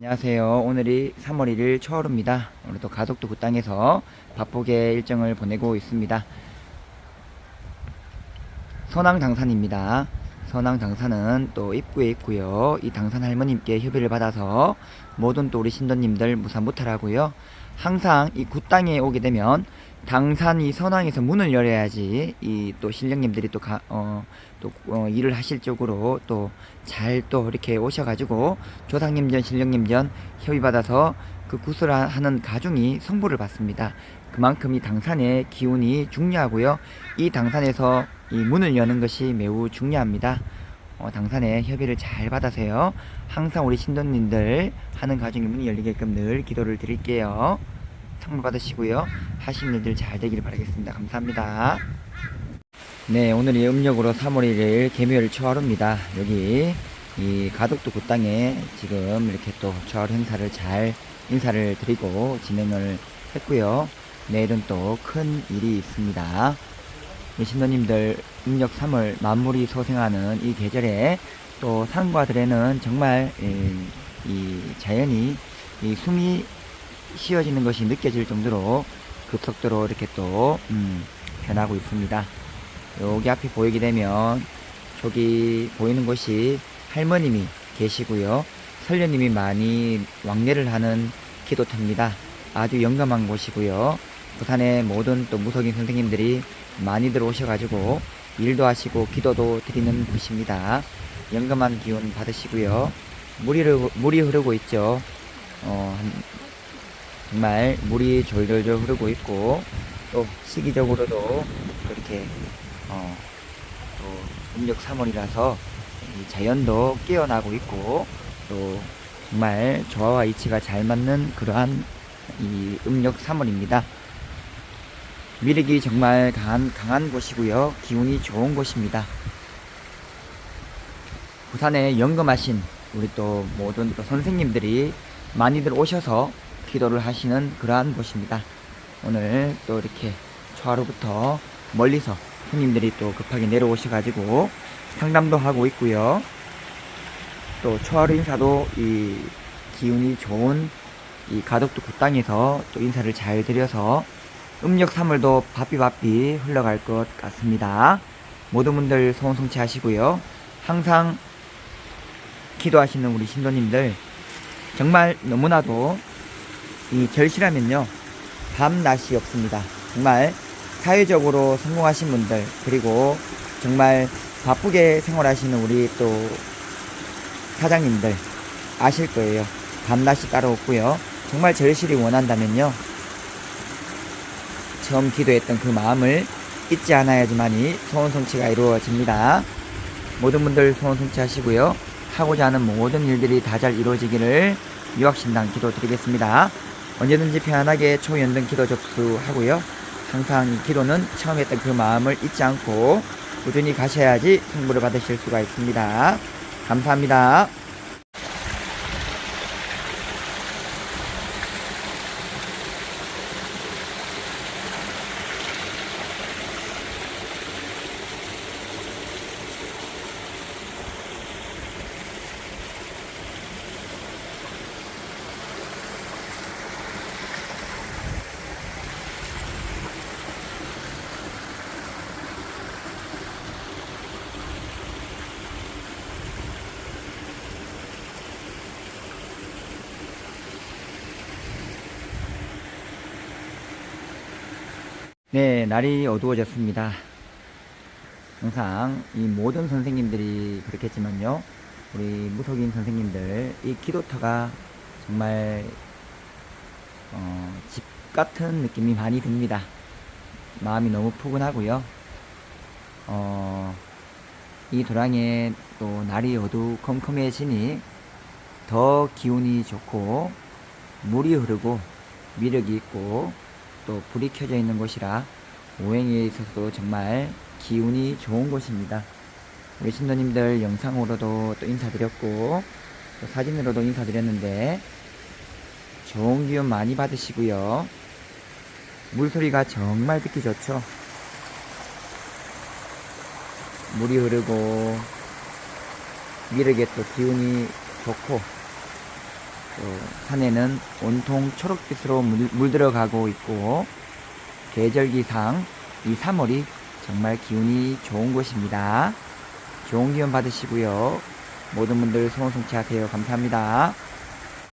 안녕하세요. 오늘이 3월 1일 초하루입니다. 오늘도 가덕도 그 땅에서 바쁘게 일정을 보내고 있습니다. 선왕 당산입니다. 선왕 당산은 또 입구에 있고요. 이 당산 할머님께 협의를 받아서 모든 또 우리 신도님들 무사 무탈하고요. 항상 이 굿땅에 오게 되면 당산이 선왕에서 문을 열어야지 이 또 신령님들이 또 가, 어, 또 어, 일을 하실 쪽으로 또 잘또 이렇게 오셔가지고 조상님전 신령님전 협의받아서 그 굿을 하- 하는 가중이 성보를 받습니다. 그만큼 이 당산의 기운이 중요하고요. 이 당산에서 이 문을 여는 것이 매우 중요합니다. 어, 당산의 협의를 잘 받아서요. 항상 우리 신도님들 하는 가중이 문이 열리게끔 늘 기도를 드릴게요. 선물 받으시고요. 하시는 일들 잘 되기를 바라겠습니다. 감사합니다. 네, 오늘이 음력으로 3월 1일 개묘일 초하루입니다. 여기 이 가덕도 그 땅에 지금 이렇게 또 초하루 행사를 잘 인사를 드리고 진행을 했고요. 내일은 또 큰 일이 있습니다. 신도님들 음력 3월 만물이 소생하는 이 계절에 또 산과 들에는 정말 이, 이 자연이 이 숨이 쉬어지는 것이 느껴질 정도로 급속도로 이렇게 또 음, 변하고 있습니다. 여기 앞에 보이게 되면 저기 보이는 곳이 할머님이 계시고요. 설녀님이 많이 왕래를 하는 기도터입니다. 아주 영감한 곳이고요. 부산의 모든 또 무속인 선생님들이 많이들 오셔가지고 일도 하시고 기도도 드리는 곳입니다. 영감한 기운 받으시고요. 물이 흐르고, 물이 흐르고 있죠. 어, 한- 정말 물이 졸졸졸 흐르고 있고 또 시기적으로도 그렇게 어, 또 음력 3월이라서 이 자연도 깨어나고 있고 또 정말 조화와 이치가 잘 맞는 그러한 이 음력 3월입니다. 미륵이 정말 강한, 강한 곳이고요. 기운이 좋은 곳입니다. 부산에 연금하신 우리 또 모든 또 선생님들이 많이들 오셔서 기도를 하시는 그러한 곳입니다. 오늘 또 이렇게 초하루부터 멀리서 손님들이 또 급하게 내려오셔가지고 상담도 하고 있고요. 또 초하루 인사도 이 기운이 좋은 이 가덕도 그 땅에서 또 인사를 잘 드려서 음력 3월도 바삐바삐 흘러갈 것 같습니다. 모든 분들 소원 성취하시고요. 항상 기도하시는 우리 신도님들 정말 너무나도 이 절실하면요 밤 낮이 없습니다. 정말 사회적으로 성공하신 분들 그리고 정말 바쁘게 생활하시는 우리 또 사장님들 아실 거예요. 밤낮이 따로 없고요. 정말 절실히 원한다면요. 처음 기도했던 그 마음을 잊지 않아야지만이 소원 성취가 이루어집니다. 모든 분들 소원 성취하시고요. 하고자 하는 모든 일들이 다 잘 이루어지기를 유학신당 기도 드리겠습니다. 언제든지 편안하게 초연등 기도 접수하고요. 항상 이 기도는 처음 했던 그 마음을 잊지 않고 꾸준히 가셔야지 승부를 받으실 수가 있습니다. 감사합니다. 네, 날이 어두워졌습니다. 항상 이 모든 선생님들이 그렇겠지만요. 우리 무속인 선생님들 이 기도터가 정말 어, 집 같은 느낌이 많이 듭니다. 마음이 너무 푸근하고요. 어, 이 도랑에 또 날이 어두컴컴해지니 더 기운이 좋고 물이 흐르고 미력이 있고 또 불이 켜져 있는 곳이라 오행에 있어서도 정말 기운이 좋은 곳입니다. 우리 신도님들 영상으로도 또 인사드렸고 또 사진으로도 인사드렸는데 좋은 기운 많이 받으시고요. 물소리가 정말 듣기 좋죠. 물이 흐르고 미륵에 또 기운이 좋고 또 산에는 온통 초록빛으로 물, 물들어가고 있고 계절기상 이 3월이 정말 기운이 좋은 곳입니다. 좋은 기운 받으시고요. 모든 분들 소원 성취하세요. 감사합니다.